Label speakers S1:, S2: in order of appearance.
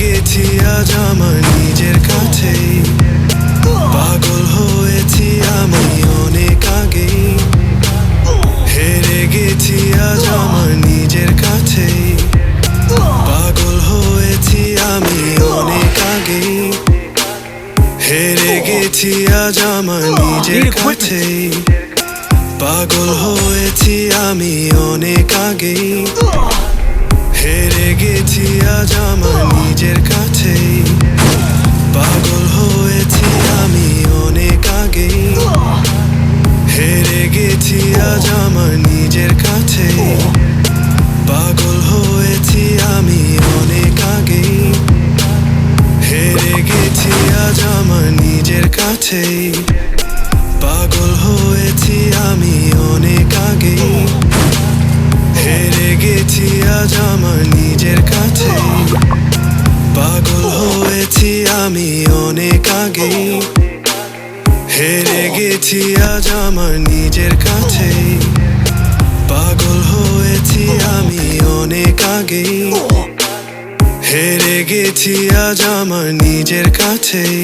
S1: গেছি আজ আমার নিজের কাছেই। পাগল হয়েছি আমি অনেক আগে হেরে গেছি আজ আমার নিজের কাছে পাগল হয়েছি আমি অনেক আগে হেরে গেছি আজ আমার নিজের কাছেই। পাগল হয়েছি আমি অনেক আগে হেরে গেছি গেছি আজ আমার নিজের কাছেই পাগল হয়েছি আমি অনেক আগেই হেরে গেছি আজ আমার নিজের কাছেই পাগল হয়েছি আমি অনেক আগেই হেরে গেছি আজ আমার নিজের কাছেই পাগল হয়েছি আমি অনেক আগেই হেরে গেছি আজ আমার নিজের কাছেই পাগল হয়েছি আমি অনেক আগেই। হেরে গেছি আজ আমার নিজের কাছেই